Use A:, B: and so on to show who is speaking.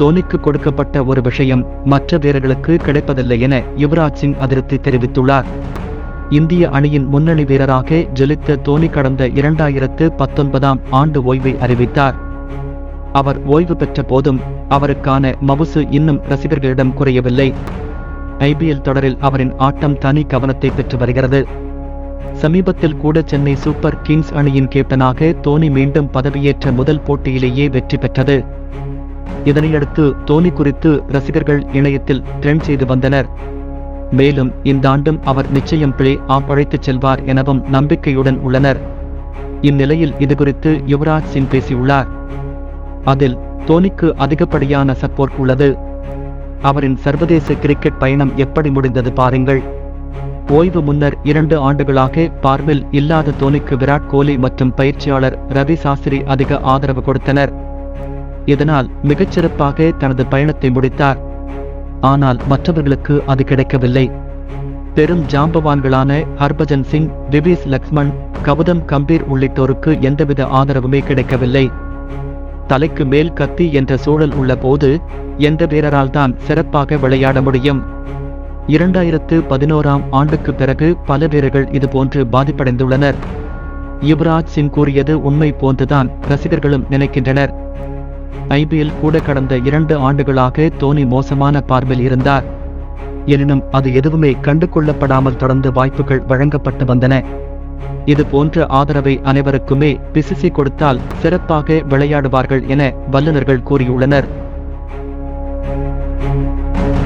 A: தோனிக்கு கொடுக்கப்பட்ட ஒரு விஷயம் மற்ற வீரர்களுக்கு கிடைப்பதில்லை என யுவராஜ் சிங் அதிருப்தி தெரிவித்துள்ளார். இந்திய அணியின் முன்னணி வீரராக ஜொலித்த தோனி கடந்த இரண்டாயிரத்து பத்தொன்பதாம் ஆண்டு ஓய்வை அறிவித்தார். அவர் ஓய்வு பெற்ற போதும் அவருக்கான மவுசு இன்னும் ரசிகர்களிடம் குறையவில்லை. ஐபிஎல் தொடரில் அவரின் ஆட்டம் தனி கவனத்தை பெற்று வருகிறது. சமீபத்தில் கூட சென்னை சூப்பர் கிங்ஸ் அணியின் கேப்டனாக தோனி மீண்டும் பதவியேற்ற முதல் போட்டியிலேயே வெற்றி பெற்றது. இதனையடுத்து தோனி குறித்து ரசிகர்கள் இணையத்தில் ட்ரெண்ட் செய்து வந்தனர். மேலும் இந்த ஆண்டும் அவர் நிச்சயம் பிளே ஆப் அழைத்துச் செல்வார் எனவும் நம்பிக்கையுடன் உள்ளனர். இந்நிலையில் இதுகுறித்து யுவராஜ் சிங் பேசியுள்ளார். அதில் தோனிக்கு அதிகப்படியான சப்போர்ட் உள்ளது. அவரின் சர்வதேச கிரிக்கெட் பயணம் எப்படி முடிந்தது பாருங்கள். ஓய்வு முன்னர் இரண்டு ஆண்டுகளாக பார்வில் இல்லாத தோனிக்கு விராட் கோலி மற்றும் பயிற்சியாளர் ரவி சாஸ்திரி அதிக ஆதரவு கொடுத்தனர். இதனால் மிகச்சிறப்பாக தனது பயணத்தை முடித்தார். ஆனால் மற்றவர்களுக்கு அது கிடைக்கவில்லை. பெரும் ஜாம்பவான்களான ஹர்பஜன் சிங் திவிஸ் லக்ஷ்மண் கவுதம் கம்பீர் உள்ளிட்டோருக்கு எந்தவித ஆதரவுமே கிடைக்கவில்லை. தலைக்கு மேல் கத்தி என்ற சூழல் உள்ள போது எந்த வீரரால் தான் சிறப்பாக விளையாட முடியும்? இரண்டாயிரத்து பதினோராம் ஆண்டுக்கு பிறகு பல வீரர்கள் இதுபோன்று பாதிப்படைந்துள்ளனர். யுவராஜ் சிங் கூறியது உண்மை போன்றுதான் ரசிகர்களும் நினைக்கின்றனர். ஐபிஎல் கூட கடந்த இரண்டு ஆண்டுகளாக தோனி மோசமான பார்வையில் இருந்தார். எனினும் அது எதுவுமே கண்டு கொள்ளப்படாமல் தொடர்ந்து வாய்ப்புகள் வழங்கப்பட்டு வந்தன. இது போன்ற ஆதரவை அனைவருக்குமே பிசிசி கொடுத்தால் சிறப்பாக விளையாடுவார்கள் என வல்லுநர்கள் கூறியுள்ளனர்.